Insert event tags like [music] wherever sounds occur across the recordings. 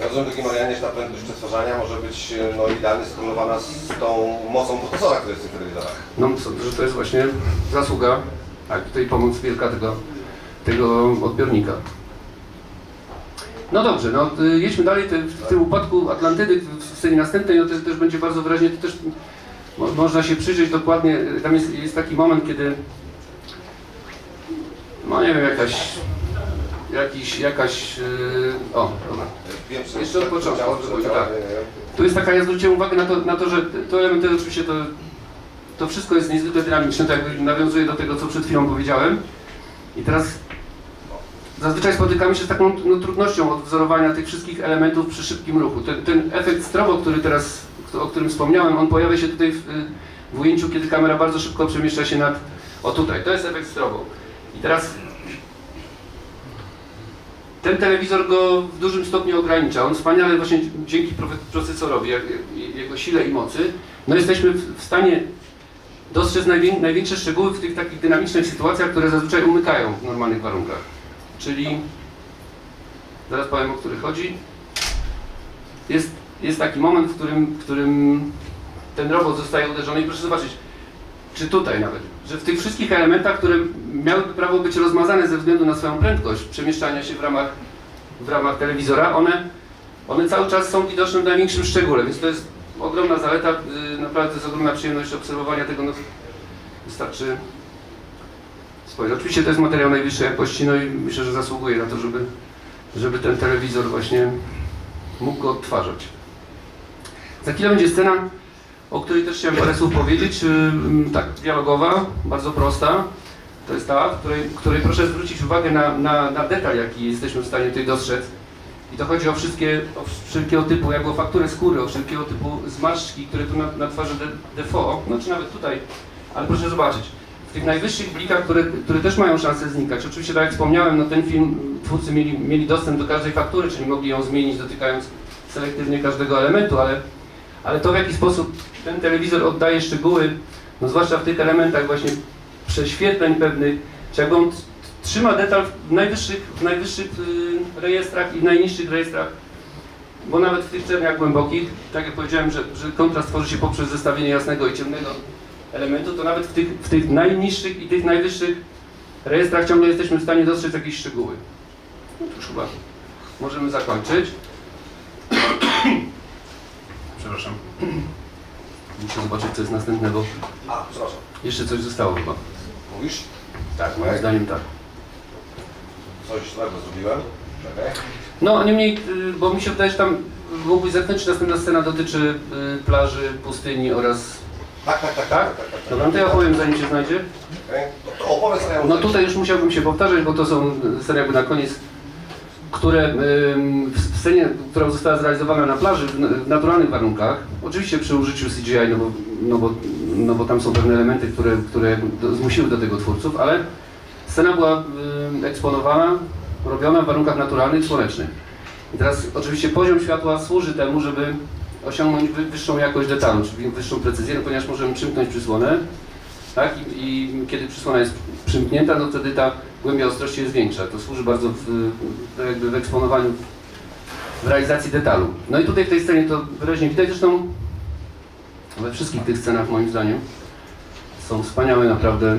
Ja rozumiem, drogi Marianie, że ta prędkość przetwarzania może być e, no, idealnie skorelowana z tą mocą procesora, który jest w tych telewizorach. No sądzę, że to jest właśnie zasługa, tak, tutaj pomoc wielka tego, tego odbiornika. No dobrze, no jedźmy dalej. Te, w tym upadku Atlantydy w scenie następnej, no to też będzie bardzo wyraźnie, to też mo, można się przyjrzeć dokładnie. Tam jest, jest taki moment, kiedy no nie wiem, jakaś jakiś, jakaś, yy, o, dobra. Jeszcze od początku, od początku, tak. Tu jest taka, ja zwróciłem uwagę na to, na to że to elementy oczywiście to, to wszystko jest niezwykle dynamiczne, to jakby nawiązuje do tego, co przed chwilą powiedziałem. I teraz zazwyczaj spotykamy się z taką no, trudnością odwzorowania tych wszystkich elementów przy szybkim ruchu. Ten, ten efekt strobo, który teraz, o którym wspomniałem, on pojawia się tutaj w, w ujęciu, kiedy kamera bardzo szybko przemieszcza się nad, o tutaj, to jest efekt strobo. I teraz ten telewizor go w dużym stopniu ogranicza. On wspaniale właśnie dzięki procesorowi, jego sile i mocy, no jesteśmy w, stanie dostrzec najwię, największe szczegóły w tych takich dynamicznych sytuacjach, które zazwyczaj umykają w normalnych warunkach. Czyli, zaraz powiem o który chodzi, jest, jest taki moment, w którym, w którym ten robot zostaje uderzony i proszę zobaczyć, czy tutaj nawet, że w tych wszystkich elementach, które miałyby prawo być rozmazane ze względu na swoją prędkość przemieszczania się w ramach, w ramach telewizora, one, one cały czas są widoczne w największym szczególe, więc to jest ogromna zaleta, yy, naprawdę to jest ogromna przyjemność obserwowania tego, no, wystarczy spojrzeć. Oczywiście to jest materiał najwyższej jakości, no i myślę, że zasługuje na to, żeby, żeby ten telewizor właśnie mógł go odtwarzać. Za chwilę będzie scena, o której też chciałem parę słów powiedzieć. Ym, Tak, dialogowa, bardzo prosta. To jest ta, w której, której proszę zwrócić uwagę na, na, na detal, jaki jesteśmy w stanie tutaj dostrzec. I to chodzi o wszystkie, o wszelkiego typu, jak o fakturę skóry, o wszelkiego typu zmarszczki, które tu na, na twarzy de, defo, no czy nawet tutaj, ale proszę zobaczyć, w tych najwyższych blikach, które, które też mają szansę znikać. Oczywiście, tak jak wspomniałem, no ten film twórcy mieli, mieli dostęp do każdej faktury, czyli mogli ją zmienić dotykając selektywnie każdego elementu, ale, ale to w jaki sposób ten telewizor oddaje szczegóły, no zwłaszcza w tych elementach właśnie prześwietleń pewnych, czy on trzyma detal w najwyższych, w najwyższych y, rejestrach i w najniższych rejestrach, bo nawet w tych czerniach głębokich, tak jak powiedziałem, że, że kontrast tworzy się poprzez zestawienie jasnego i ciemnego elementu, to nawet w tych, w tych najniższych i tych najwyższych rejestrach ciągle jesteśmy w stanie dostrzec jakieś szczegóły. No to już chyba możemy zakończyć. Przepraszam. Muszę zobaczyć, co jest następne, bo A, przepraszam. jeszcze coś zostało chyba. Mówisz? Tak, moim zdaniem tak. Coś złego zrobiłem? Czekaj. No, niemniej, y, bo mi się wydaje, że tam byłoby zewnętrzna następna scena dotyczy y, plaży, pustyni oraz... Tak, tak, tak, Tak? tak, tak, tak. Dobra, no to ja opowiem zanim się znajdzie. Okej. To, to opowiedz, a ja No tutaj już musiałbym się powtarzać, bo to są sceny jakby na koniec, które ym, w scenie, która została zrealizowana na plaży w, naturalnych warunkach, oczywiście przy użyciu CGI, no bo, no bo, no bo tam są pewne elementy, które, które zmusiły do tego twórców, ale scena była ym, eksponowana, robiona w warunkach naturalnych, słonecznych. I teraz oczywiście poziom światła służy temu, żeby osiągnąć wy, wyższą jakość detalu, czyli wyższą precyzję, no ponieważ możemy przymknąć przysłonę, tak? I, I kiedy przysłona jest przymknięta, no wtedy ta głębia ostrości jest większa. To służy bardzo w, jakby w eksponowaniu, w realizacji detalu. No i tutaj w tej scenie to wyraźnie widać, zresztą we wszystkich tych scenach moim zdaniem są wspaniałe naprawdę,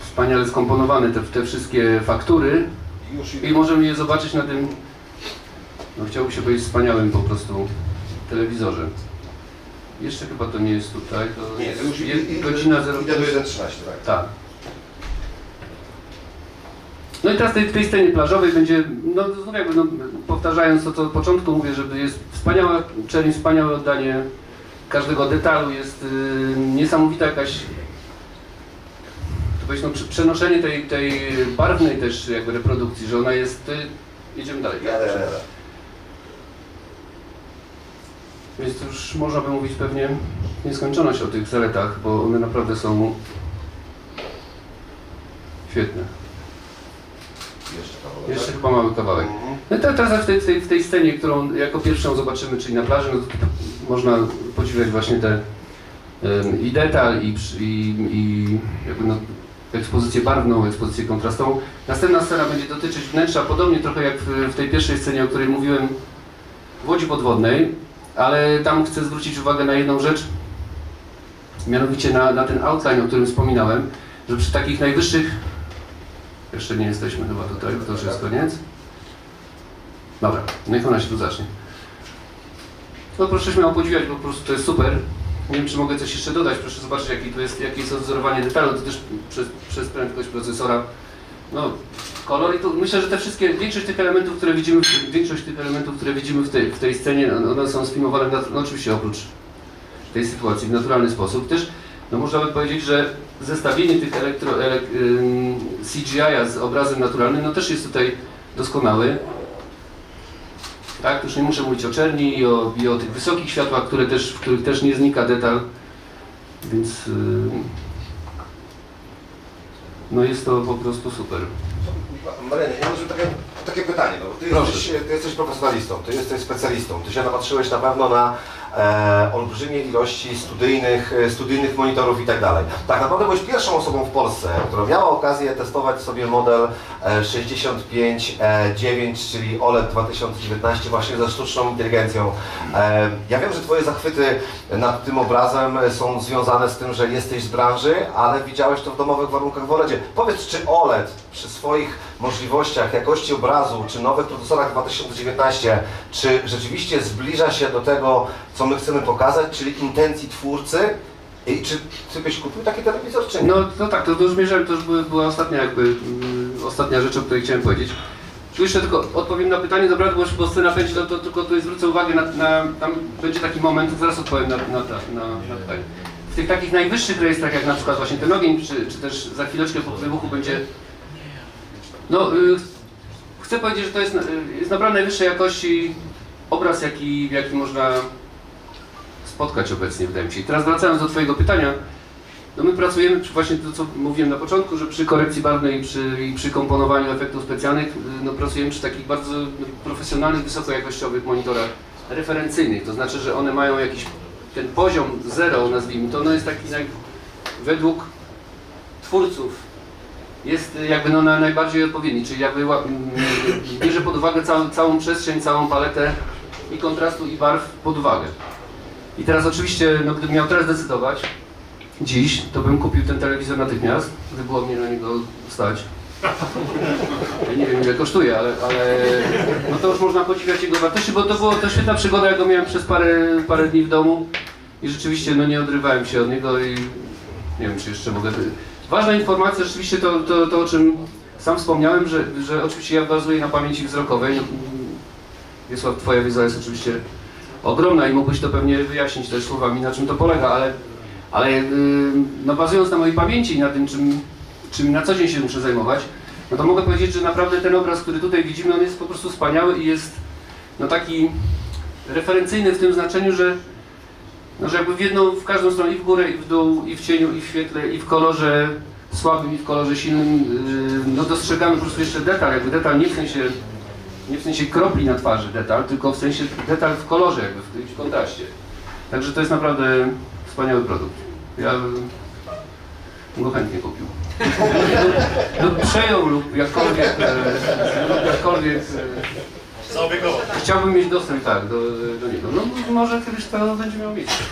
wspaniale skomponowane te, te wszystkie faktury i możemy je zobaczyć na tym, no chciałbym się powiedzieć, wspaniałym po prostu telewizorze. Jeszcze chyba to nie jest tutaj, to Nie, to już jest i- godzina 0. Idę do 1.13, tak. Tak. No i teraz tej, w tej scenie plażowej będzie, no znów jakby, no, powtarzając to, co od początku mówię, że jest wspaniała czerń, wspaniałe oddanie każdego detalu, jest y, niesamowita jakaś, to no, prze- przenoszenie tej, tej barwnej też jakby reprodukcji, że ona jest, y, jedziemy dalej. Jadę, jadę. Więc już można by mówić pewnie nieskończoność o tych zaletach, bo one naprawdę są świetne. Jeszcze kawałek. Jeszcze chyba mały kawałek. Mhm. No i te- teraz w tej, w, tej, w tej scenie, którą jako pierwszą zobaczymy, czyli na plaży, no to można podziwiać właśnie te i detal, i, przy- i, i jakby no, ekspozycję barwną, ekspozycję kontrastową. Następna scena będzie dotyczyć wnętrza, podobnie trochę jak w, w tej pierwszej scenie, o której mówiłem, w Łodzi Podwodnej, ale tam chcę zwrócić uwagę na jedną rzecz, mianowicie na, na ten outline, o którym wspominałem, że przy takich najwyższych, jeszcze nie jesteśmy chyba tutaj, to już jest koniec. Dobra, niech ona się tu zacznie. No proszę śmiało podziwiać, bo po prostu to jest super. Nie wiem, czy mogę coś jeszcze dodać. Proszę zobaczyć, jaki tu jest, jakie jest odzorowanie detalu. To też przez, przez prędkość procesora. No, kolor i tu myślę, że te wszystkie, większość tych elementów, które widzimy, większość tych elementów, które widzimy w tej, w tej scenie, one są sfilmowane, no oczywiście oprócz tej sytuacji w naturalny sposób. Też, no można by powiedzieć, że zestawienie tych elektro, CGI-a z obrazem naturalnym, no też jest tutaj doskonały. Tak, już nie muszę mówić o czerni i o, i o tych wysokich światłach, które też, w których też nie znika detal. Więc yy, no jest to po prostu super. Marianie, ja mam takie, takie pytanie, no, bo ty, Proszę. jesteś, ty jesteś profesjonalistą, ty jesteś specjalistą, ty się napatrzyłeś na pewno na e, olbrzymie ilości studyjnych, e, studyjnych monitorów i tak dalej. Tak naprawdę byłeś pierwszą osobą w Polsce, która miała okazję testować sobie model e, 659, czyli OLED 2019 właśnie ze sztuczną inteligencją. E, ja wiem, że twoje zachwyty nad tym obrazem są związane z tym, że jesteś z branży, ale widziałeś to w domowych warunkach w OLEDzie. Powiedz, czy OLED przy swoich możliwościach, jakości obrazu, czy nowych procesorach 2019, czy rzeczywiście zbliża się do tego, co my chcemy pokazać, czyli intencji twórcy? I czy ty byś kupił taki telewizor, czy nie? No to tak, to, już zmierzałem, to już była ostatnia jakby, mm, ostatnia rzecz, o której chciałem powiedzieć. Tu jeszcze tylko odpowiem na pytanie, dobra, bo, bo scena pędzi, to, to tylko tutaj zwrócę uwagę na, na, tam będzie taki moment, zaraz odpowiem na, na, na, na, na pytanie. W tych takich najwyższych rejestrach, jak na przykład właśnie ten ogień, czy, czy też za chwileczkę po wybuchu będzie, no y, chcę powiedzieć, że to jest, y, jest naprawdę najwyższej jakości obraz, jaki, jaki można spotkać obecnie, wydaje mi się. I teraz wracając do Twojego pytania, no my pracujemy przy właśnie to, co mówiłem na początku, że przy korekcji barwnej i przy, i przy komponowaniu efektów specjalnych, y, no pracujemy przy takich bardzo no, profesjonalnych, wysokojakościowych monitorach referencyjnych. To znaczy, że one mają jakiś ten poziom zero, nazwijmy to, no jest taki naj, według twórców jest y, jakby no na najbardziej odpowiedni, czyli jakby bierze pod uwagę całą, całą przestrzeń, całą paletę i kontrastu i barw pod uwagę. I teraz oczywiście, no gdybym miał teraz decydować, dziś, to bym kupił ten telewizor natychmiast, gdyby było mnie na niego stać. Ja nie wiem ile kosztuje, ale, ale no to już można podziwiać jego wartości, bo to była to świetna przygoda, ja go miałem przez parę, parę dni w domu i rzeczywiście no nie odrywałem się od niego i nie wiem czy jeszcze mogę... Ważna informacja, rzeczywiście to, to, to o czym sam wspomniałem, że, że oczywiście ja bazuję na pamięci wzrokowej. Wiesław, twoja wiedza jest oczywiście ogromna i mógłbyś to pewnie wyjaśnić też słowami, na czym to polega, ale, ale yy, no bazując na mojej pamięci i na tym, czym, czym na co dzień się muszę zajmować, no to mogę powiedzieć, że naprawdę ten obraz, który tutaj widzimy, on jest po prostu wspaniały i jest no taki referencyjny w tym znaczeniu, że no, że jakby w jedną, w każdą stronę, i w górę, i w dół, i w cieniu, i w świetle, i w kolorze słabym, i w kolorze silnym, yy, no dostrzegamy po prostu jeszcze detal, jakby detal nie w sensie nie w sensie kropli na twarzy detal, tylko w sensie detal w kolorze, jakby w, w kontraście. Także to jest naprawdę wspaniały produkt. Ja bym go chętnie kupił. lub [laughs] przejął lub jakkolwiek, e, lub jakkolwiek e, chciałbym mieć dostęp tak, do, do niego. No może kiedyś to będzie miał miejsce.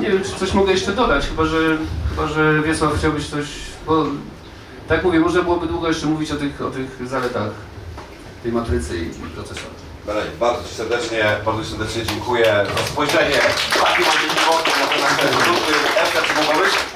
Nie wiem, czy coś mogę jeszcze dodać, chyba że, chyba, że Wiesław chciałbyś coś, bo tak mówię, można byłoby długo jeszcze mówić o tych, o tych zaletach tej matrycy i procesora. Dalej, bardzo Ci serdecznie, bardzo Ci serdecznie dziękuję za spojrzenie takim obiektywokiem na te nasze produkty.